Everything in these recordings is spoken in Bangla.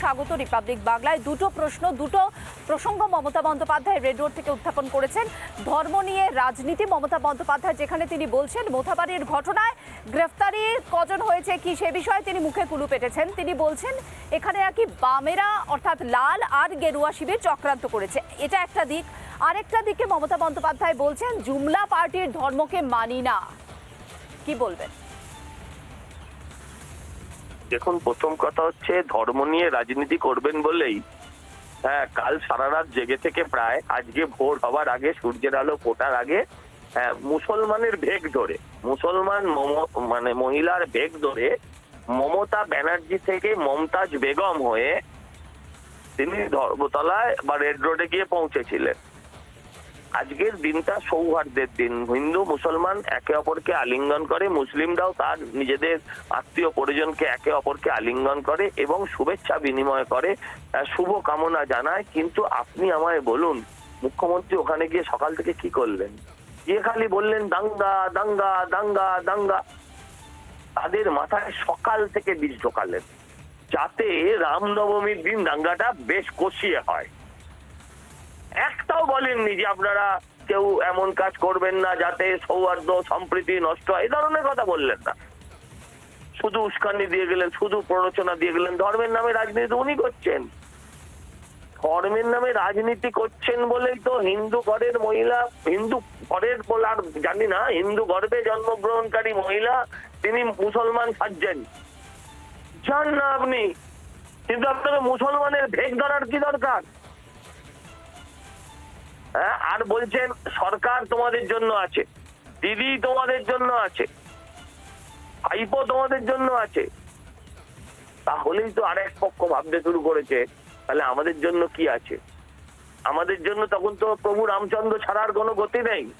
স্বাগত রিপাবলিক বাংলায়। দুটো প্রশ্ন, দুটো প্রসঙ্গ মমতা বন্দ্যোপাধ্যায় রেড রোড থেকে উত্থাপন করেছেন। ধর্ম নিয়ে রাজনীতি মমতা বন্দ্যোপাধ্যায় যেখানে তিনি বলছেন, মোথাবাড়ির ঘটনায় গ্রেফতারি কজন হয়েছে, কি সে বিষয়ে তিনি মুখে কুলু পেটেছেন। তিনি বলছেন, এখানে নাকি বামেরা অর্থাৎ লাল আর গেরুয়া শিবির চক্রান্ত করেছে। এটা একটা দিক। আরেকটা দিকে মমতা বন্দ্যোপাধ্যায় বলছেন, জুমলা পার্টির ধর্মকে মানি না। কি বলবেন? দেখুন, প্রথম কথা হচ্ছে ধর্ম নিয়ে রাজনীতি করবেন বলেই হ্যাঁ কাল সারা রাত জেগে থেকে প্রায় আজকে ভোর হওয়ার আগে, সূর্যের আলো ফোটার আগে হ্যাঁ মুসলমানের ভেগ ধরে, মুসলমান মানে মহিলার ভেগ ধরে, মমতা ব্যানার্জি থেকে মমতাজ বেগম হয়ে তিনি ধর্মতলায় বা রেড রোডে গিয়ে পৌঁছেছিলেন। আজকের দিনটা সৌহার্দ্যের দিন। হিন্দু, মুসলমান একে অপরকে আলিঙ্গন করে, মুসলিমরাও তার নিজেদের আত্মীয় পরিজনকে একে অপরকে আলিঙ্গন করে এবং শুভেচ্ছা বিনিময় করে শুভ কামনা জানায়। কিন্তু আপনি আমায় বলুন, মুখ্যমন্ত্রী ওখানে গিয়ে সকাল থেকে কি করলেন? গিয়ে খালি বললেন, দাঙ্গা দাঙ্গা দাঙ্গা দাঙ্গা। তাদের মাথায় সকাল থেকে বীজ ঢোকালেন, যাতে রামনবমীর দিন দাঙ্গাটা বেশ কষিয়ে হয়। বলেননি যে আপনারা কেউ এমন কাজ করবেন না যাতে সৌহার্দ্য, সম্প্রীতি নষ্ট হয়। এই ধরনের কথা বললেন না। শুধু উস্কানি দিয়ে গেলেন, শুধু প্ররোচনা দিয়ে গেলেন। ধর্মের নামে রাজনীতি উনি করছেন। ধর্মের নামে রাজনীতি করছেন বলেই তো হিন্দু ঘরের মহিলা, হিন্দু ঘরের বলে আর জানি না, হিন্দু গর্ভে জন্মগ্রহণকারী মহিলা, তিনি মুসলমান সাজছেন। যান না আপনি। কিন্তু আপনাকে মুসলমানের ভেগ ধরার কি দরকার? আর বলছেন, সরকার তোমাদের জন্য আছে। দিদি তোমাদের জন্য আছে। ভাইপো তোমাদের জন্য আছে। তাহলেই তো আরেক পক্ষ ভাবতে শুরু করেছে, তাহলে আমাদের জন্য কি আছে? আমাদের জন্য তখন তো প্রভু রামচন্দ্র ছাড়ার কোনো গতি নেই।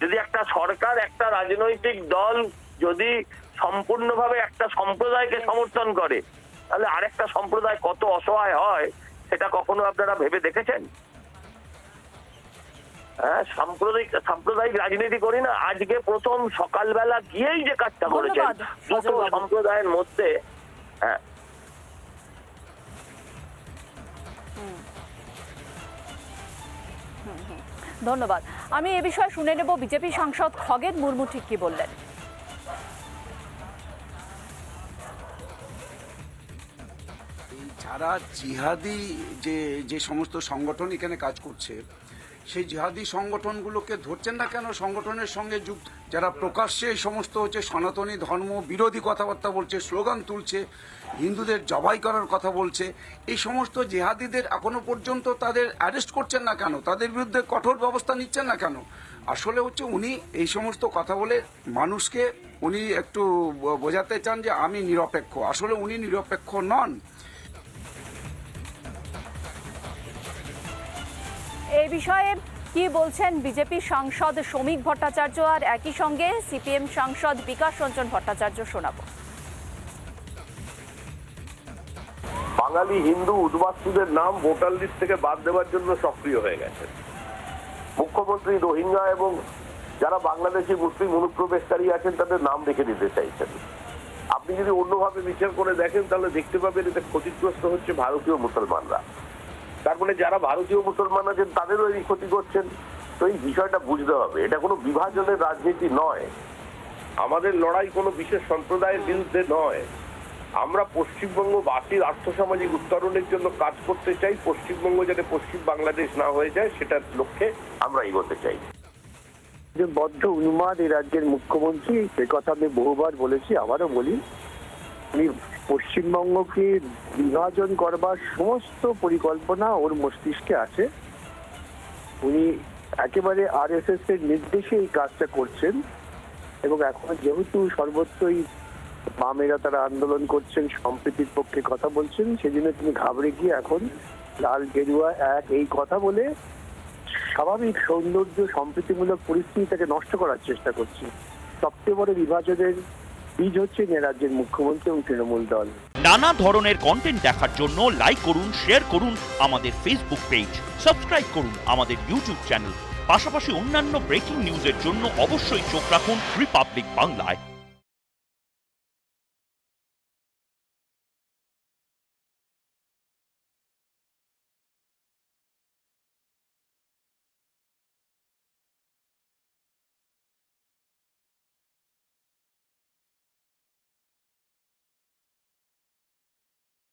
যদি একটা সরকার, একটা রাজনৈতিক দল যদি সম্পূর্ণভাবে একটা সম্প্রদায়কে সমর্থন করে, তাহলে আরেকটা সম্প্রদায় কত অসহায় হয়, সেটা কখনো আপনারা ভেবে দেখেছেন? হ্যাঁ সাম্প্রদায়িক সাম্প্রদায়িক রাজনীতি করি না আজকে প্রথম সকালবেলা গিয়েই যে কাজটা করেছেন দুটো সম্প্রদায়ের মধ্যে হ্যাঁ। ধন্যবাদ। আমি এ বিষয়ে শুনে নেব বিজেপি সাংসদ খগেন মুর্মু ঠিক কি বললেন। যারা জিহাদি যে যে সমস্ত সংগঠন এখানে কাজ করছে সেই জিহাদি সংগঠনগুলোকে ধরছেন না কেন? সংগঠনের সঙ্গে যুক্ত যারা প্রকাশ্যে এই সমস্ত হচ্ছে সনাতনী ধর্ম, বিরোধী কথাবার্তা বলছে, স্লোগান তুলছে, হিন্দুদের জবাই করার কথা বলছে, এই সমস্ত জেহাদিদের এখনও পর্যন্ত তাদের অ্যারেস্ট করছেন না কেন? তাদের বিরুদ্ধে কঠোর ব্যবস্থা নিচ্ছেন না কেন? আসলে হচ্ছে উনি এই সমস্ত কথা বলে মানুষকে উনি একটু বোঝাতে চান যে আমি নিরপেক্ষ। আসলে উনি নিরপেক্ষ নন। এই বিষয়ে কি বলছেন বিজেপি সাংসদ শ্রমিক ভট্টাচার্য? আর একই সঙ্গে সিপিএম সাংসদ বিকাশ রঞ্জন ভট্টাচার্য শোনাবো। বাঙালি হিন্দু উদ্বাস্তুদের নাম ভোটার লিস্ট থেকে বাদ দেওয়ার জন্য সক্রিয় হয়ে গেছে। মুখ্যমন্ত্রী রোহিঙ্গা এবং যারা বাংলাদেশি মুসলিম অনুপ্রবেশকারী আছেন, তাদের নাম রেখে দিতে চাইছেন। আপনি যদি অন্যভাবে বিচার করে দেখেন, তাহলে দেখতে পাবেন এতে ক্ষতিগ্রস্ত হচ্ছে ভারতীয় মুসলমানরা। তার মানে যারা ভারতীয় মুসলমান আছেন, তাদেরও এই ক্ষতি করছেন। তো এই বিষয়টা বুঝতে হবে। এটা কোনো বিভাজনের রাজনীতি নয়। আমাদের লড়াই কোনো বিশেষ সম্প্রদায়ের বিরুদ্ধে নয়। আমরা পশ্চিমবঙ্গ পশ্চিমবঙ্গবাসীর আর্থসামাজিক উত্তরণের জন্য কাজ করতে চাই। পশ্চিমবঙ্গ যাতে পশ্চিম বাংলাদেশ না হয়ে যায়, সেটার লক্ষ্যে আমরা এগোতে চাই। যে বদ্ধ উন্মাদ এই রাজ্যের মুখ্যমন্ত্রী সে কথা আমি বহুবার বলেছি, আবারও বলি, উনি পশ্চিমবঙ্গকে বিভাজন করবার সমস্ত পরিকল্পনা ওর মস্তিষ্কে আছে। উনি একেবারে আর এস এস এর নির্দেশে এই কাজটা করছেন এবং এখন যেহেতু সর্বত্রই বামেরা তারা আন্দোলন করছেন, সম্প্রীতির পক্ষে কথা বলছেন, সেজন্য তিনি ঘাবড়ে গিয়ে এখন লাল গেরুয়া এক এই কথা বলে স্বাভাবিক সৌন্দর্য, সম্প্রীতিমূলক পরিস্থিতিটাকে নষ্ট করার চেষ্টা করছে সবচেয়ে বড় বিভাজনের বীজ হচ্ছে এ রাজ্যের মুখ্যমন্ত্রী এবং তৃণমূল দল। নানা ধরনের কন্টেন্ট দেখার জন্য লাইক করুন শেয়ার করুন আমাদের ফেসবুক পেজ সাবস্ক্রাইব করুন আমাদের ইউটিউব চ্যানেল পাশাপাশি অন্যান্য ব্রেকিং নিউজের জন্য অবশ্যই চোখ রাখুন রিপাবলিক বাংলায়